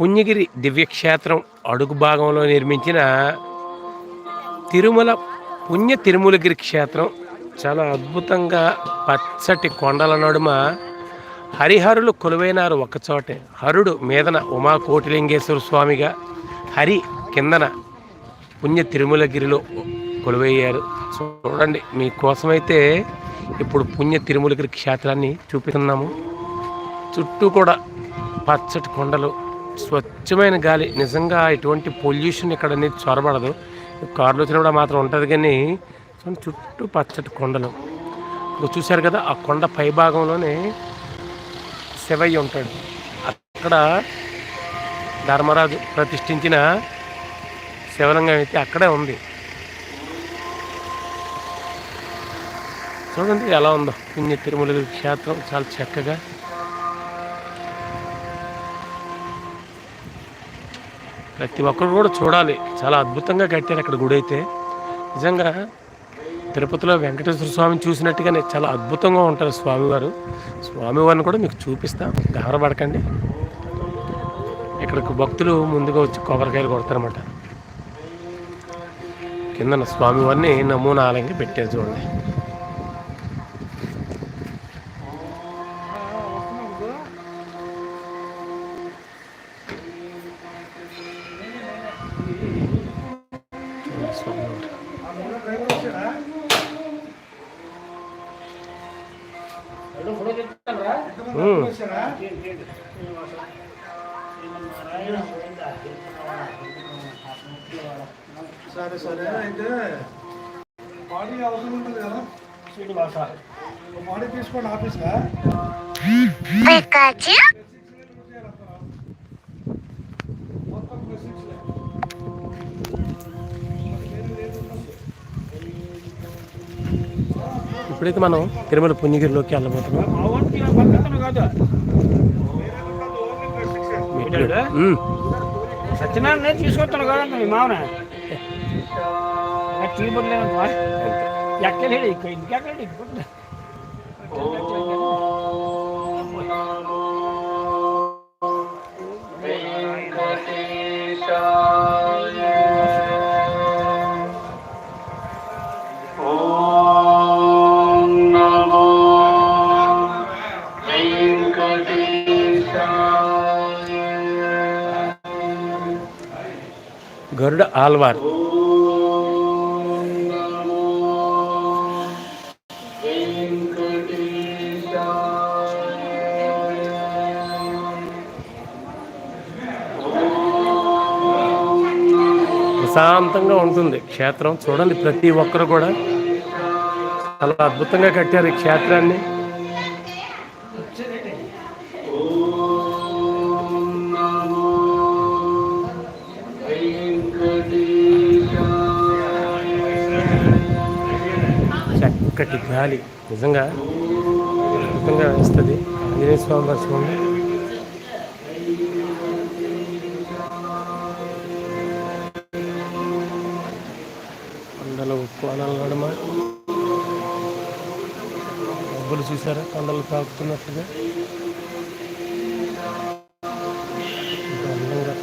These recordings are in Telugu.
పుణ్యగిరి దివ్యక్షేత్రం అడుగు భాగంలో నిర్మించిన తిరుమల పుణ్య తిరుమలగిరి క్షేత్రం చాలా అద్భుతంగా పచ్చటి కొండల నడుమ హరిహరులు కొలువైనారు ఒకచోటే హరుడు మీదన ఉమా కోటిలింగేశ్వర స్వామిగా హరి కిందన పుణ్య తిరుమలగిరిలో కొలువయ్యారు. చూడండి మీకోసమైతే ఇప్పుడు పుణ్య తిరుమలగిరి క్షేత్రాన్ని చూపిస్తున్నాము. చుట్టూ కూడా పచ్చటి కొండలు స్వచ్ఛమైన గాలి. నిజంగా ఎటువంటి పొల్యూషన్ ఇక్కడ అనేది చొరబడదు. కార్లు వచ్చినప్పుడు మాత్రం ఉంటుంది కానీ చుట్టూ పచ్చటి కొండలు. ఇప్పుడు చూశారు కదా ఆ కొండ పై భాగంలోనే శివయ్య ఉంటాడు. అక్కడ ధర్మరాజు ప్రతిష్ఠించిన శివలింగం అయితే అక్కడే ఉంది. చూడండి ఎలా ఉందో. పుణ్య తిరుమల క్షేత్రం చాలా చక్కగా ప్రతి ఒక్కరు కూడా చూడాలి. చాలా అద్భుతంగా కట్టారు అక్కడ గుడి అయితే. నిజంగా తిరుపతిలో వెంకటేశ్వర స్వామిని చూసినట్టుగానే చాలా అద్భుతంగా ఉంటారు స్వామివారు. స్వామివారిని కూడా మీకు చూపిస్తాం. గహరపడకండి ఇక్కడికి భక్తులు ముందుగా వచ్చి కొబ్బరికాయలు కొడతారన్నమాట. కిందన స్వామివారిని నమూనా ఆలయంగా పెట్టారు చూడండి. సరే సరే. అయితే బాడీ అవసరం ఉంటుంది కదా? బాడీ తీసుకోండి ఆఫీస్గా? మొత్తం ఇప్పుడైతే మనం తిరుమల పుణ్యగిరిలోకి వెళ్ళబోతున్నాం. సత్యనారాయణ తీసుకొస్తాను కదా మీ మామన. ఇక్కడ ఇంకెక్కడ గరుడ ఆల్వార్ ప్రశాంతంగా ఉంటుంది క్షేత్రం. చూడండి ప్రతి ఒక్కరు కూడా చాలా అద్భుతంగా కట్టారు ఈ క్షేత్రాన్ని. చక్కటి గాలి నిజంగా అద్భుతంగా వేస్తుంది. ఆంజనేయ స్వామి కొండల చూడండి కొండలు కోణాలు డబ్బులు చూసారా? కొండలు తాకుతున్నట్టుగా. అందంగా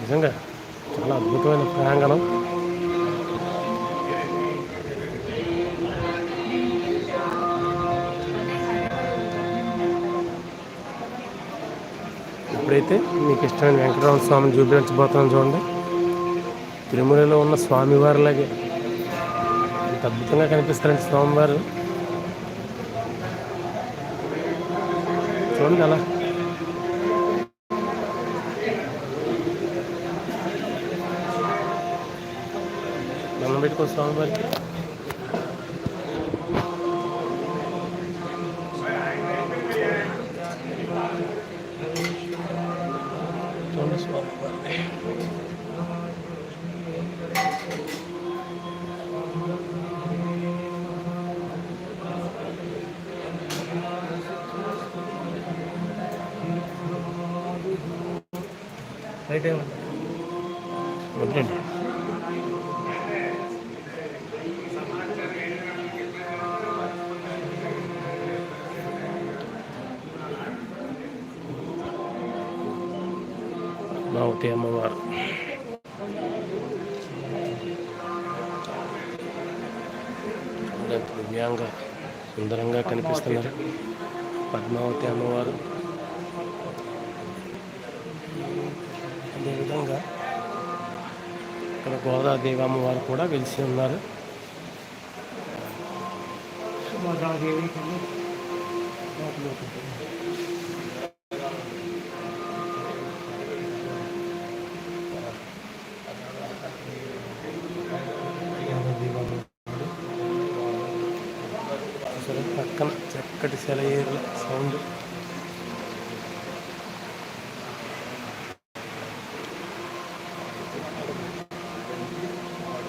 నిజంగా చాలా అద్భుతమైన ప్రాంగణం. ఇప్పుడైతే మీకు ఇష్టమైన వెంకటరామ స్వామిని చూపించబోతున్నాం చూడండి. తిరుమలలో ఉన్న స్వామివారిలాగే ఎంత అద్భుతంగా కనిపిస్తారండి స్వామివారు. చూడండి అలా. దండం పెట్టుకో స్వామివారికి. రైట్ ఏమండి వద్దండి. అమ్మవారు. ఎంత దివ్యాంగా సుందరంగా కనిపిస్తున్నారు. పద్మావతి అమ్మవారు. అదేవిధంగా ఇక్కడ గోదాదేవి అమ్మవారు కూడా వెలిసి ఉన్నారు. పక్కన చక్కటి సెలయేరుల సౌండ్.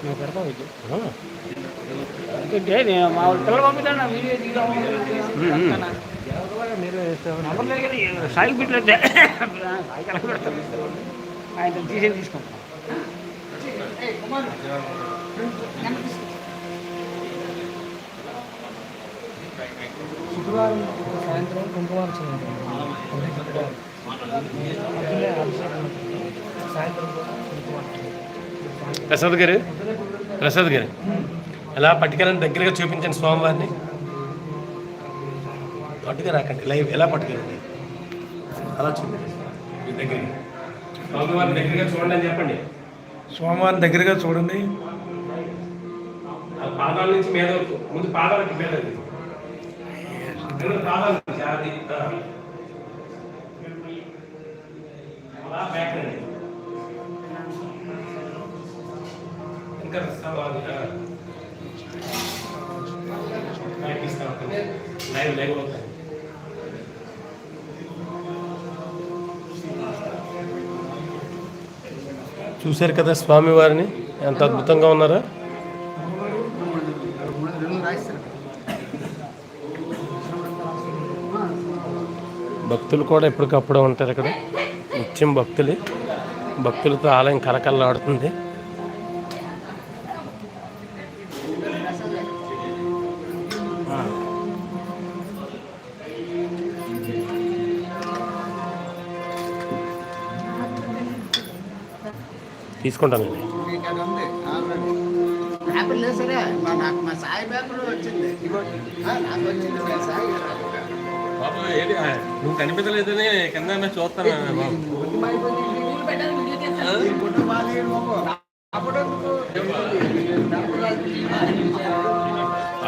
నువ్వు పెడతావు ఎందుకంటే నేను మా పిల్లలు పంపిస్తాను నా వీడియో సాయికి ఎలా పెడతారు ఆయన తీసేది తీసుకుంటాం శుక్రవారం సాయంత్రం కుంకుమార్చన ఉంటుంది. సాయంత్రం ప్రసాద్ గారు ప్రసాద్ గారు ఎలా పట్టుకెళ్ళండి దగ్గరగా చూపించండి స్వామివారిని. అటుగా రాకండి లైవ్ ఎలా పట్టుకెళ్ళండి? అలా చూపించండి. మీ దగ్గరికి. స్వామివారిని దగ్గరగా చూడండి అని చెప్పండి. స్వామివారిని దగ్గరగా చూడండి. పాదాల నుంచి మీద వరకు ముందు పాదాలకి రెండు పాదాల నుంచి అది. అలా బ్యాక్ రండి. ఇంకా రస్తావాలి లైవ్ లైవ్ అవుతాయి చూశారు కదా స్వామివారిని ఎంత అద్భుతంగా ఉన్నారా? భక్తులు కూడా ఎప్పటికప్పుడు ఉంటారు ఇక్కడ. నిత్యం భక్తులు. భక్తులతో ఆలయం కలకల్లాడుతుంది ఏంటి నువ్వు కనిపించలేదని కింద చూస్తాను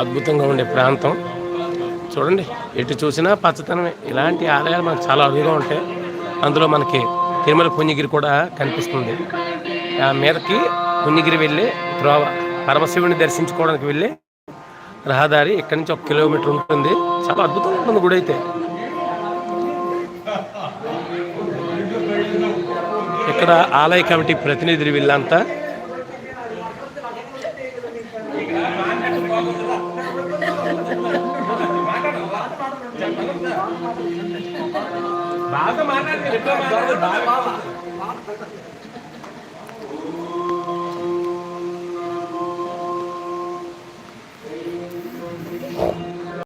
అద్భుతంగా ఉండే ప్రాంతం. చూడండి ఎటు చూసినా పచ్చదనమే ఇలాంటి ఆలయాలు మనకు చాలా అరుదుగా ఉంటాయి. అందులో మనకి తిరుమల పుణ్యగిరి కూడా కనిపిస్తుంది. మీదకి పుణ్యగిరి వెళ్ళి త్రోవ పరమశివుని దర్శించుకోవడానికి వెళ్ళి రహదారి ఇక్కడి నుంచి ఒక కిలోమీటర్ ఉంటుంది. చాలా అద్భుతంగా ఉంటుంది గుడి అయితే. ఇక్కడ ఆలయ కమిటీ ప్రతినిధులు వీళ్ళంతా. బాగా